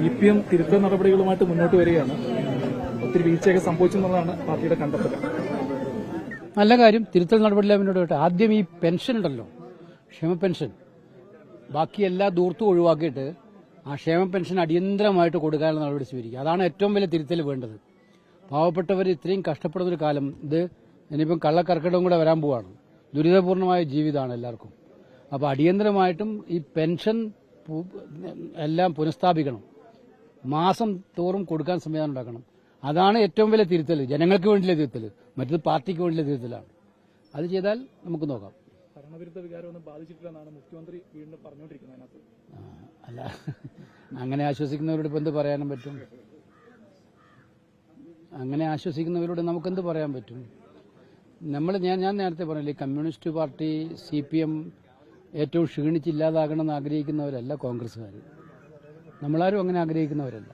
C P M തിരുത്തൽ നടപടികളുമായിട്ട് മുന്നോട്ട് വരികയാണ്. ഒത്തിരി വീഴ്ചയൊക്കെ സംഭവിച്ചെന്നുള്ളതാണ് പാർട്ടിയുടെ കണ്ടെത്തൽ. നല്ല കാര്യം തിരുത്തൽ നടപടിയില്ല മുന്നോട്ട് ആദ്യം ഈ പെൻഷൻ ഉണ്ടല്ലോ ക്ഷേമ പെൻഷൻ. ബാക്കി എല്ലാ ദൂർത്തും ഒഴിവാക്കിയിട്ട് ആ ക്ഷേമ പെൻഷൻ അടിയന്തരമായിട്ട് കൊടുക്കാനുള്ള നടപടി സ്വീകരിക്കുക. അതാണ് ഏറ്റവും വലിയ തിരുത്തൽ വേണ്ടത്. പാവപ്പെട്ടവർ ഇത്രയും കഷ്ടപ്പെടുന്ന ഒരു കാലം ഇത് ഇനിയിപ്പം കള്ളക്കർക്കിടവും കൂടെ വരാൻ പോവാണ്. ദുരിതപൂർണമായ ജീവിതമാണ് എല്ലാവർക്കും. അപ്പോൾ അടിയന്തരമായിട്ടും ഈ പെൻഷൻ എല്ലാം പുനഃസ്ഥാപിക്കണം. മാസം തോറും കൊടുക്കാൻ സംവിധാനം ഉണ്ടാക്കണം. അതാണ് ഏറ്റവും വലിയ തിരുത്തൽ ജനങ്ങൾക്ക് വേണ്ടിയുള്ള തിരുത്തൽ മറ്റത് പാർട്ടിക്ക് വേണ്ടിയുള്ള തിരുത്തലാണ്. അത് ചെയ്താൽ നമുക്ക് നോക്കാം. ഭരണവിരുദ്ധ വികാരമൊന്നും ബാധിച്ചിട്ടില്ലെന്നാണ് മുഖ്യമന്ത്രി വീണ്ടും പറഞ്ഞുകൊണ്ടിരിക്കുന്നത് അതിനകത്ത്. അല്ല. അങ്ങനെ ആശ്വസിക്കുന്നവരോട് ഇപ്പം എന്ത് പറയാനും പറ്റും? അങ്ങനെ ആശ്വസിക്കുന്നവരോട് നമുക്കെന്ത് പറയാൻ പറ്റും? നമ്മൾ ഞാൻ ഞാൻ നേരത്തെ പറഞ്ഞില്ലേ communist party C P M ഏറ്റവും ക്ഷീണിച്ചില്ലാതാകണമെന്ന് ആഗ്രഹിക്കുന്നവരല്ല കോൺഗ്രസ്സുകാർ നമ്മളാരും അങ്ങനെ ആഗ്രഹിക്കുന്നവരല്ല.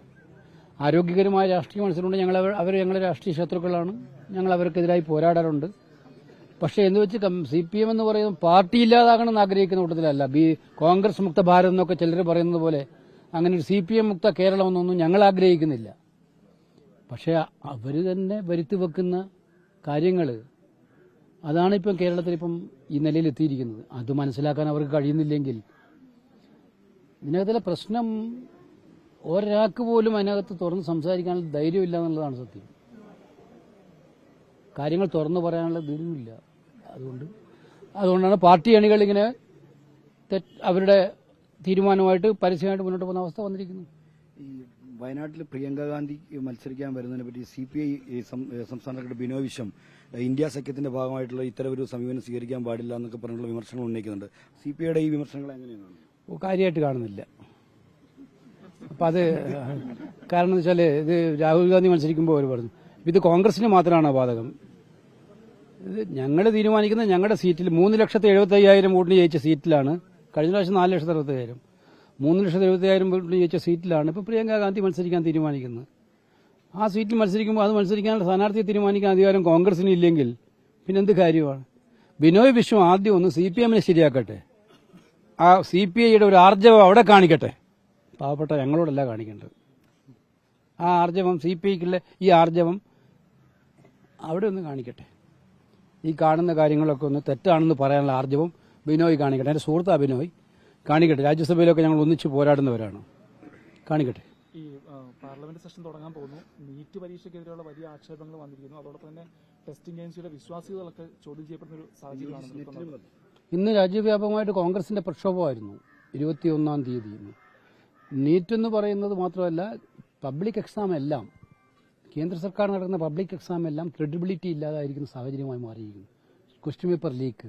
ആരോഗ്യകരമായ രാഷ്ട്രീയ മത്സരമുണ്ട്. ഞങ്ങൾ അവർ ഞങ്ങളെ രാഷ്ട്രീയ ശത്രുക്കളാണ്. ഞങ്ങൾ അവർക്കെതിരായി പോരാടാറുണ്ട്. പക്ഷേ എന്ന് വെച്ച് സി പി എം എന്ന് പറയുന്നത് പാർട്ടി ഇല്ലാതാകണമെന്ന് ആഗ്രഹിക്കുന്ന കൂട്ടത്തിലല്ല. ബി കോൺഗ്രസ് മുക്ത ഭാരതം എന്നൊക്കെ ചിലർ പറയുന്നത് പോലെ അങ്ങനെ ഒരു സി പി എം മുക്ത കേരളം എന്നൊന്നും ഞങ്ങൾ ആഗ്രഹിക്കുന്നില്ല. പക്ഷേ അവർ തന്നെ വരുത്തി വെക്കുന്ന കാര്യങ്ങൾ അതാണ് ഇപ്പം കേരളത്തിൽ ഇപ്പം ഈ നിലയിൽ എത്തിയിരിക്കുന്നത്. അത് മനസ്സിലാക്കാൻ അവർക്ക് കഴിയുന്നില്ലെങ്കിൽ ഇതിനകത്തുള്ള പ്രശ്നം ഒരാൾക്ക് പോലും അതിനകത്ത് തുറന്ന് സംസാരിക്കാനുള്ള ധൈര്യമില്ല എന്നുള്ളതാണ് സത്യം. കാര്യങ്ങൾ തുറന്നു പറയാനുള്ള ധൈര്യമില്ല. അതുകൊണ്ട് അതുകൊണ്ടാണ് പാർട്ടി അണികൾ ഇങ്ങനെ അവരുടെ തീരുമാനമായിട്ട് പരസ്യമായിട്ട് മുന്നോട്ട് പോകുന്ന അവസ്ഥ വന്നിരിക്കുന്നു. ഈ വയനാട്ടിൽ പ്രിയങ്ക ഗാന്ധി മത്സരിക്കാൻ വരുന്നതിനെ പറ്റി സി പി ഐ സംസ്ഥാന സെക്രട്ടറി ബിനോയ് വിശ്വം ഇന്ത്യ സഖ്യത്തിന്റെ ഭാഗമായിട്ടുള്ള ഇത്തരം ഒരു സമീപനം സ്വീകരിക്കാൻ പാടില്ല എന്നൊക്കെ പറഞ്ഞുള്ള വിമർശനങ്ങൾ ഉന്നയിക്കുന്നുണ്ട്. സി പി ഐയുടെ ഈ വിമർശനങ്ങൾ എങ്ങനെയാണ്? കാര്യമായിട്ട് കാണുന്നില്ല. അപ്പം അത് കാരണം എന്ന് വെച്ചാൽ ഇത് രാഹുൽ ഗാന്ധി മത്സരിക്കുമ്പോൾ അവർ പറഞ്ഞു ഇത് കോൺഗ്രസിന് മാത്രമാണ് ബാധകം? ഇത് ഞങ്ങൾ തീരുമാനിക്കുന്ന ഞങ്ങളുടെ സീറ്റിൽ മൂന്ന് ലക്ഷത്തി എഴുപത്തി അയ്യായിരം വോട്ടിന് ജയിച്ച സീറ്റിലാണ്. കഴിഞ്ഞ പ്രാവശ്യം നാല് ലക്ഷത്തി അറുപത്തി അയ്യായിരം മൂന്ന് ലക്ഷത്തി എഴുപത്തി അയ്യായിരം വോട്ടിന് ജയിച്ച സീറ്റിലാണ് ഇപ്പോൾ പ്രിയങ്ക ഗാന്ധി മത്സരിക്കാൻ തീരുമാനിക്കുന്നത്. ആ സീറ്റിൽ മത്സരിക്കുമ്പോൾ അത് മത്സരിക്കാനുള്ള സ്ഥാനാർത്ഥിയെ തീരുമാനിക്കാൻ അധികാരം കോൺഗ്രസിന് ഇല്ലെങ്കിൽ പിന്നെ എന്ത് കാര്യമാണ്? ബിനോയ് വിശ്വം ആദ്യം ഒന്ന് സി പി എമ്മിനെ ശരിയാക്കട്ടെ. ആ സി പി ഐയുടെ ഒരു ആർജവം അവിടെ കാണിക്കട്ടെ. പാവപ്പെട്ട ഞങ്ങളോടല്ല കാണിക്കേണ്ടത്. ആ ആർജവം സി പി ഐക്കുള്ള ഈ ആർജവം അവിടെ ഒന്ന് കാണിക്കട്ടെ. ഈ കാണുന്ന കാര്യങ്ങളൊക്കെ ഒന്ന് തെറ്റാണെന്ന് പറയാനുള്ള ആർജവം ബിനോയ് കാണിക്കട്ടെ. എന്റെ സുഹൃത്ത് ബിനോയ് കാണിക്കട്ടെ. രാജ്യസഭയിലൊക്കെ ഞങ്ങൾ ഒന്നിച്ച് പോരാടുന്നവരാണ്. കാണിക്കട്ടെ. ഈ പാർലമെന്റ് സെഷൻ തുടങ്ങാൻ പോകുന്നു. നീറ്റ് പരീക്ഷയ്ക്കെതിരെയുള്ള വലിയ ആക്ഷേപങ്ങൾ വന്നിരിക്കുന്നു. അതോടൊപ്പം തന്നെ ടെസ്റ്റിംഗ് ഏജൻസിയുടെ വിശ്വാസ്യതകളൊക്കെ ചോദ്യം ചെയ്യപ്പെടുന്ന ഒരു സാഹചര്യമാണ് ഇന്ന് രാജ്യവ്യാപകമായിട്ട് കോൺഗ്രസിന്റെ പ്രക്ഷോഭമായിരുന്നു. ഇരുപത്തിയൊന്നാം തീയതി നീറ്റ് എന്ന് പറയുന്നത് മാത്രമല്ല പബ്ലിക് എക്സാം എല്ലാം കേന്ദ്ര സർക്കാർ നടക്കുന്ന പബ്ലിക് എക്സാം എല്ലാം ക്രെഡിബിലിറ്റി ഇല്ലാതായിരിക്കുന്ന സാഹചര്യമായി മാറിയിരിക്കുന്നു. ക്വസ്റ്റ്യൻ പേപ്പർ ലീക്ക്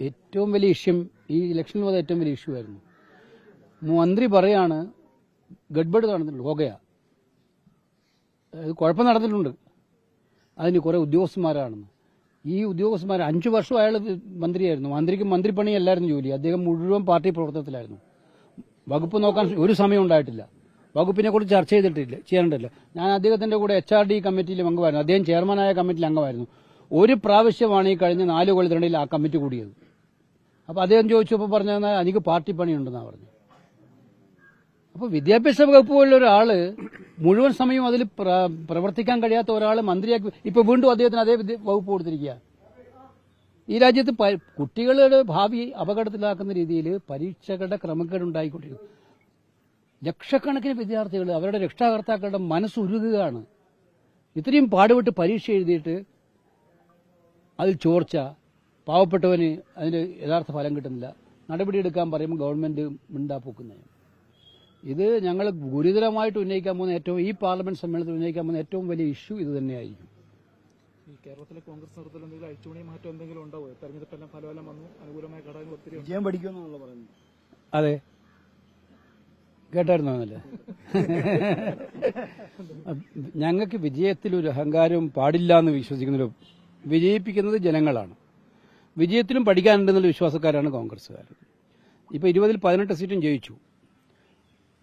ഏറ്റവും വലിയ ഇഷ്യൂ ഈ ഇലക്ഷൻ വന്ന ഏറ്റവും വലിയ ഇഷ്യൂ ആയിരുന്നു. മന്ത്രി പറയാണ് ഗഡ്ബഡ് നടന്നിട്ടുണ്ട് ഹോഗയ. കുഴപ്പം നടന്നിട്ടുണ്ട്. അതിന് കുറെ ഉദ്യോഗസ്ഥന്മാരാണെന്ന്. ഈ ഉദ്യോഗസ്ഥന്മാർ അഞ്ചു വർഷം അയാൾ മന്ത്രിയായിരുന്നു. മന്ത്രിക്ക് മന്ത്രിപ്പണിയല്ലായിരുന്നു ജോലി. അദ്ദേഹം മുഴുവൻ പാർട്ടി പ്രവർത്തനത്തിലായിരുന്നു. വകുപ്പ് നോക്കാൻ ഒരു സമയം ഉണ്ടായിട്ടില്ല. വകുപ്പിനെ കുറിച്ച് ചർച്ച ചെയ്തിട്ടില്ല ചെയ്യേണ്ടല്ലോ ഞാൻ അദ്ദേഹത്തിന്റെ കൂടെ എച്ച് ആർ ഡി കമ്മിറ്റിയിലും അംഗമായിരുന്നു അദ്ദേഹം ചെയർമാനായ കമ്മിറ്റിയിൽ അംഗമായിരുന്നു. ഒരു പ്രാവശ്യമാണ് ഈ കഴിഞ്ഞ നാല് കൊല്ലത്തിനിടയിൽ ആ കമ്മിറ്റി കൂടിയത്. അപ്പൊ അദ്ദേഹം ചോദിച്ചപ്പോൾ പറഞ്ഞാൽ എനിക്ക് പാർട്ടി പണിയുണ്ടെന്നാണ് പറഞ്ഞു അപ്പൊ വിദ്യാഭ്യാസ വകുപ്പ് പോലുള്ള ഒരാൾ മുഴുവൻ സമയവും അതിൽ പ്രവർത്തിക്കാൻ കഴിയാത്ത ഒരാൾ മന്ത്രിയാക്കി ഇപ്പൊ വീണ്ടും അദ്ദേഹത്തിന് അതേ വകുപ്പ് കൊടുത്തിരിക്കുക ഈ രാജ്യത്ത് കുട്ടികളുടെ ഭാവി അപകടത്തിലാക്കുന്ന രീതിയിൽ പരീക്ഷകളുടെ ക്രമക്കേട് ഉണ്ടായിക്കൊണ്ടിരിക്കുന്നു. ലക്ഷക്കണക്കിന് വിദ്യാർത്ഥികൾ അവരുടെ രക്ഷാകർത്താക്കളുടെ മനസ്സുരുകുകയാണ്. ഇത്രയും പാടുപെട്ട് പരീക്ഷ എഴുതിയിട്ട് അതിൽ ചോർച്ച പാവപ്പെട്ടവന് അതിന് യഥാർത്ഥ ഫലം കിട്ടുന്നില്ല. നടപടിയെടുക്കാൻ പറയുമ്പോൾ ഗവൺമെന്റ് മിണ്ടാപ്പൊക്കുന്നതാണ് ഇത് ഞങ്ങൾ ഗുരുതരമായിട്ട് ഉന്നയിക്കാൻ പോകുന്ന ഏറ്റവും ഈ പാർലമെന്റ് സമ്മേളനത്തിൽ ഉന്നയിക്കാൻ പോകുന്ന ഏറ്റവും വലിയ ഇഷ്യൂ ഇത് തന്നെയായിരിക്കും. കേരളത്തിലെ കോൺഗ്രസ് നേതൃത്വത്തിൽ എന്തെങ്കിലും അഴിച്ചുപണി മാറ്റം എന്തെങ്കിലും ഉണ്ടാവോ? തെരഞ്ഞെടുപ്പെല്ലാം ഫലമെല്ലാം വന്നു. അനുകൂലമായ ഘടകങ്ങൾ ഒത്തിരി. വിജയം പഠിക്കുമെന്നാണല്ലോ പറയുന്നത്. അതെ. കേട്ടായിരുന്നോ എന്നല്ലേ ഞങ്ങൾക്ക് വിജയത്തിൽ ഒരു അഹങ്കാരവും പാടില്ല എന്ന് വിശ്വസിക്കുന്നൊരു വിജയിപ്പിക്കുന്നത് ജനങ്ങളാണ്. വിജയത്തിലും പഠിക്കാനുണ്ടെന്നുള്ള വിശ്വാസക്കാരാണ് കോൺഗ്രസ്സുകാർ ഇപ്പോൾ ഇരുപതിൽ പതിനെട്ട് സീറ്റും ജയിച്ചു.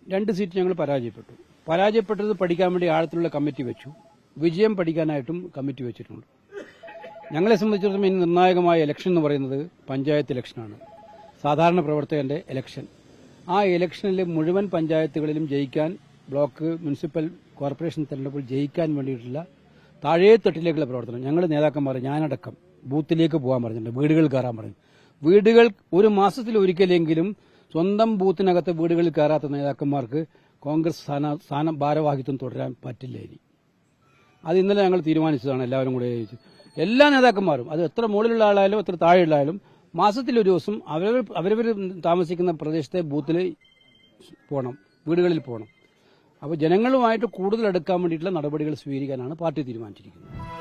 രണ്ട് സീറ്റ് ഞങ്ങൾ പരാജയപ്പെട്ടു. പരാജയപ്പെട്ടത് പഠിക്കാൻ വേണ്ടി ആഴത്തിലുള്ള കമ്മിറ്റി വെച്ചു. വിജയം പഠിക്കാനായിട്ടും കമ്മിറ്റി വെച്ചിട്ടുണ്ട്. ഞങ്ങളെ സംബന്ധിച്ചിടത്തോളം ഇനി നിർണായകമായ ഇലക്ഷൻ എന്ന് പറയുന്നത് പഞ്ചായത്ത് ഇലക്ഷനാണ് സാധാരണ പ്രവർത്തകന്റെ ഇലക്ഷൻ ആ ഇലക്ഷനിൽ മുഴുവൻ പഞ്ചായത്തുകളിലും ജയിക്കാൻ ബ്ലോക്ക് മുനിസിപ്പൽ കോർപ്പറേഷൻ തെരഞ്ഞെടുപ്പിൽ ജയിക്കാൻ വേണ്ടിയിട്ടുള്ള താഴേത്തട്ടിലേക്കുള്ള പ്രവർത്തനം. ഞങ്ങൾ നേതാക്കന്മാർ ഞാനടക്കം ബൂത്തിലേക്ക് പോകാൻ പറഞ്ഞിട്ടുണ്ട്. വീടുകൾ കയറാൻ പറഞ്ഞു. വീടുകൾ ഒരു മാസത്തിൽ ഒരിക്കലെങ്കിലും സ്വന്തം ബൂത്തിനകത്ത് വീടുകളിൽ കയറാത്ത നേതാക്കന്മാർക്ക് കോൺഗ്രസ് സ്ഥാന സ്ഥാന ഭാരവാഹിത്വം തുടരാൻ പറ്റില്ല ഇനി. അത് ഇന്നലെ ഞങ്ങൾ തീരുമാനിച്ചതാണ് എല്ലാവരും കൂടെ എല്ലാ നേതാക്കന്മാരും അത് എത്ര മുകളിലുള്ള ആളായാലും എത്ര താഴെയുള്ള ആയാലും മാസത്തിൽ ഒരു ദിവസം അവരവർ അവരവർ താമസിക്കുന്ന പ്രദേശത്തെ ബൂത്തിൽ പോകണം വീടുകളിൽ പോകണം അപ്പോൾ ജനങ്ങളുമായിട്ട് കൂടുതൽ അടുക്കാൻ വേണ്ടിയിട്ടുള്ള നടപടികൾ സ്വീകരിക്കാനാണ് പാർട്ടി തീരുമാനിച്ചിരിക്കുന്നത്.